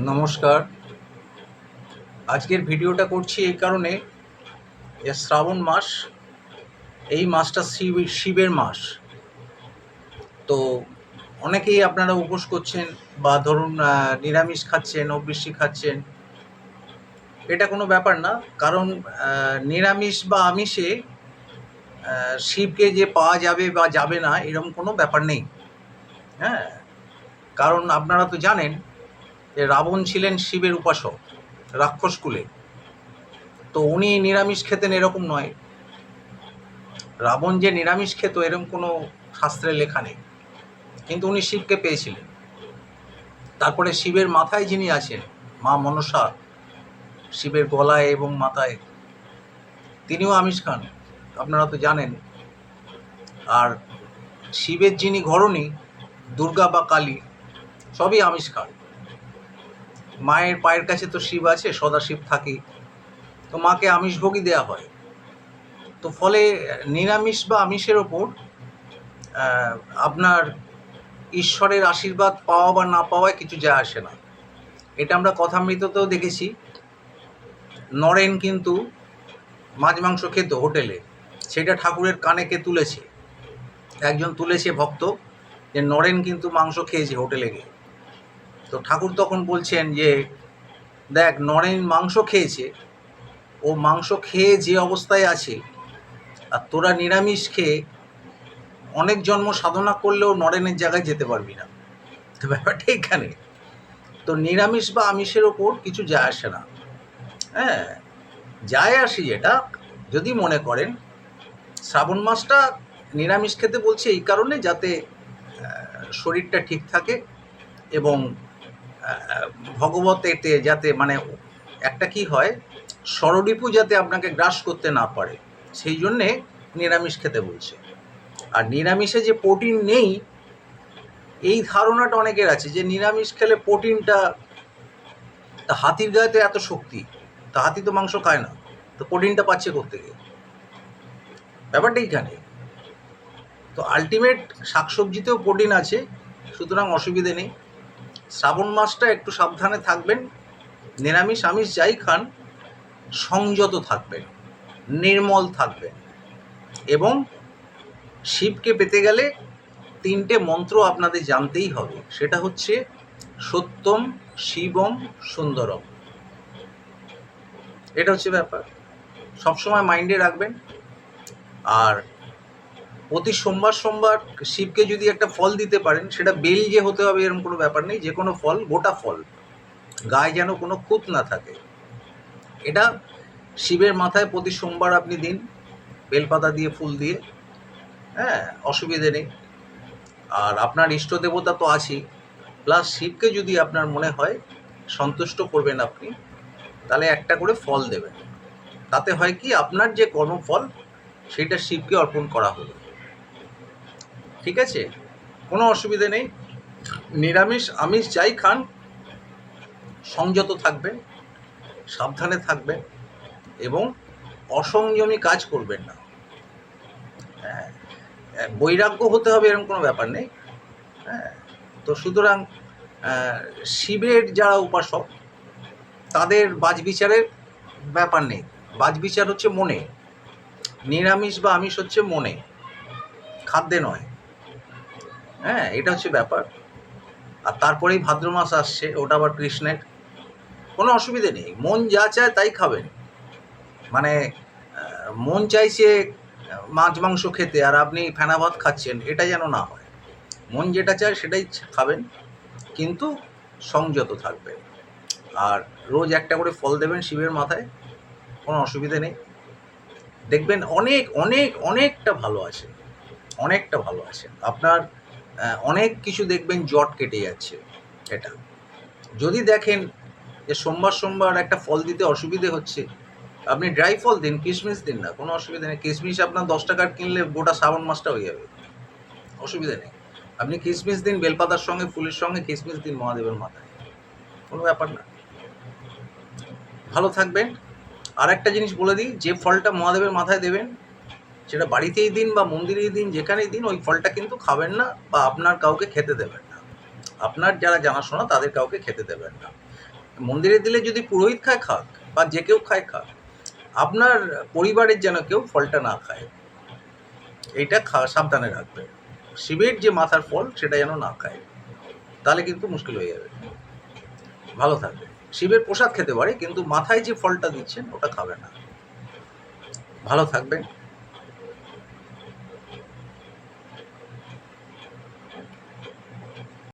নমস্কার। আজকের ভিডিওটা করছি এই কারণে যে শ্রাবণ মাস, এই মাসটা শিব, শিবের মাস। তো অনেকেই আপনারা উপোস করছেন বা ধরুন নিরামিষ খাচ্ছেন, অবৃষ্টি খাচ্ছেন। এটা কোনো ব্যাপার না, কারণ নিরামিষ বা আমিষে শিবকে যে পাওয়া যাবে বা যাবে না, এরকম কোনো ব্যাপার নেই। হ্যাঁ কারণ আপনারা তো জানেন রাবণ ছিলেন শিবের উপাসক, রাক্ষস কুলে। তো উনি নিরামিষ খেতেন এরকম নয়। রাবণ যে নিরামিষ খেত এরকম কোনো শাস্ত্রে লেখা নেই। কিন্তু উনি শিবকে পেয়েছিলেন। তারপরে শিবের মাথায় যিনি আছেন, মা মনসা, শিবের গলায় এবং মাথায়, তিনিও আমিষ খান, আপনারা তো জানেন। আর শিবের যিনি ঘরণী, দুর্গা বা কালী, সবই আমিষ খান। মায়ের পায়ের কাছে তো শিব আছে, সদাশিব থাকে তো মাকে আমিষভোগই দেওয়া হয়। তো ফলে নিরামিষ বা আমিষের ওপর আপনার ঈশ্বরের আশীর্বাদ পাওয়া বা না পাওয়ায় কিছু যায় আসে না। এটা আমরা কথামৃততেও দেখেছি। নরেন কিন্তু মাছ মাংস খেত হোটেলে। সেটা ঠাকুরের কানে কে তুলেছে? একজন তুলেছে ভক্ত যে নরেন কিন্তু মাংস খেয়েছে হোটেলে গিয়ে। তো ঠাকুর তখন বলছেন যে, দেখ, নরেন মাংস খেয়েছে। ও মাংস খেয়ে যে অবস্থায় আছে, আর তোরা নিরামিষ খেয়ে অনেক জন্ম সাধনা করলেও নরেনের জায়গায় যেতে পারবি না। তো ব্যাপারটা এখানে। তো নিরামিষ বা আমিষের ওপর কিছু যায় আসে না। হ্যাঁ যায় আসি যেটা, যদি মনে করেন। শ্রাবণ মাসটা নিরামিষ খেতে বলছে এই কারণে যাতে শরীরটা ঠিক থাকে এবং ভগবত এতে যাতে মানে একটা কি হয় ষড়রিপু যাতে আপনাকে গ্রাস করতে না পারে, সেই জন্যে নিরামিষ খেতে বলছে। আর নিরামিষে যে প্রোটিন নেই, এই ধারণাটা অনেকের আছে যে নিরামিষ খেলে প্রোটিনটা, তা হাতির গায়েতে এত শক্তি, তা হাতি তো মাংস খায় না, তো প্রোটিনটা পাচ্ছে কোথেকে ব্যাপারটা এইখানে। তো আলটিমেট শাকসবজিতেও প্রোটিন আছে, সুতরাং অসুবিধে নেই। শ্রাবণ মাসটা একটু সাবধানে থাকবেন। নিরামিষ আমিষ যাই খান, সংযত থাকবেন, নির্মল থাকবেন এবং শিবকে পেতে গেলে তিনটে মন্ত্র আপনাদের জানতেই হবে। সেটা হচ্ছে সত্যম, শিবম, সুন্দরম। এটা হচ্ছে ব্যাপার। সবসময় মাইন্ডে রাখবেন। আর প্রতি সোমবার সোমবার শিবকে যদি একটা ফল দিতে পারেন, সেটা বেল যে হতে হবে এরকম কোনো ব্যাপার নেই যে কোনো ফল, গোটা ফল। গায়ে যেন কোনো খুঁত না থাকে। এটা শিবের মাথায় প্রতি সোমবার আপনি দিন, বেলপাতা দিয়ে, ফুল দিয়ে। হ্যাঁ অসুবিধে নেই। আর আপনার ইষ্ট দেবতা তো আছেই। প্লাস শিবকে যদি আপনার মনে হয় সন্তুষ্ট করবেন আপনি, তাহলে একটা করে ফল দেবেন। তাতে হয় কি, আপনার যে কর্মফল, সেটা শিবকে অর্পণ করা হলো। ঠিক আছে? কোনো অসুবিধে নেই। নিরামিষ, আমিষ যাই খান, সংযত থাকবেন, সাবধানে থাকবেন এবং অসংযমী কাজ করবেন না। হ্যাঁ বৈরাগ্য হতে হবে এরকম কোনো ব্যাপার নেই। হ্যাঁ তো সুতরাং শিবের যারা উপাসক, তাদের বাজবিচারের ব্যাপার নেই। বাজবিচার হচ্ছে মনে। নিরামিষ বা আমিষ হচ্ছে মনে। খাদ্যে নয়। হ্যাঁ এটা হচ্ছে ব্যাপার। আর তারপরেই ভাদ্র মাস আসছে, ওটা আবার কৃষ্ণের। কোনো অসুবিধে নেই, মন যা চায় তাই খাবেন। মানে মন চাইছে মাছ মাংস খেতে, আর আপনি ফেনা ভাত খাচ্ছেন, এটা যেন না হয়। মন যেটা চায় সেটাই খাবেন, কিন্তু সংযত থাকবেন। আর রোজ একটা করে ফল দেবেন শিবের মাথায়, কোনো অসুবিধে নেই। দেখবেন অনেক অনেক, অনেকটা ভালো আছে। অনেকটা ভালো আছে। আপনার অনেক কিছু দেখবেন জট কেটে যাচ্ছে এটা। যদি দেখেন যে সোমবার সোমবার একটা ফল দিতে অসুবিধে হচ্ছে, আপনি ড্রাই ফল দিন কিশমিশ দিন না, কোনো অসুবিধা নেই। কিশমিশ আপনার দশ টাকার কিনলে গোটা শ্রাবণ মাসটা হয়ে যাবে, অসুবিধা নেই। আপনি কিশমিশ দিন, বেলপাতার সঙ্গে, ফুলের সঙ্গে কিশমিশ দিন মহাদেবের মাথায়, কোনো ব্যাপার না। ভালো থাকবেন। আর একটা জিনিস বলে দিই, যে ফলটা মহাদেবের মাথায় দেবেন সেটা বাড়িতেই দিন বা মন্দিরেই দিন, যেখানেই দিন, ওই ফলটা কিন্তু খাবেন না বা আপনার কাউকে খেতে দেবেন না। আপনার যারা জানাশোনা, তাদের কাউকে খেতে দেবেন না। মন্দিরে দিলে যদি পুরোহিত খায়, খাক বা যে কেউ খায়, খাক। আপনার পরিবারের যেন কেউ ফলটা না খায় এইটা খা, সাবধানে রাখবে শিবের যে মাথার ফল, সেটা যেন না খায়, তাহলে কিন্তু মুশকিল হয়ে যাবে। ভালো থাকবে শিবের প্রসাদ খেতে পারে, কিন্তু মাথায় যে ফলটা দিচ্ছেন, ওটা খাবে না। ভালো থাকবেন।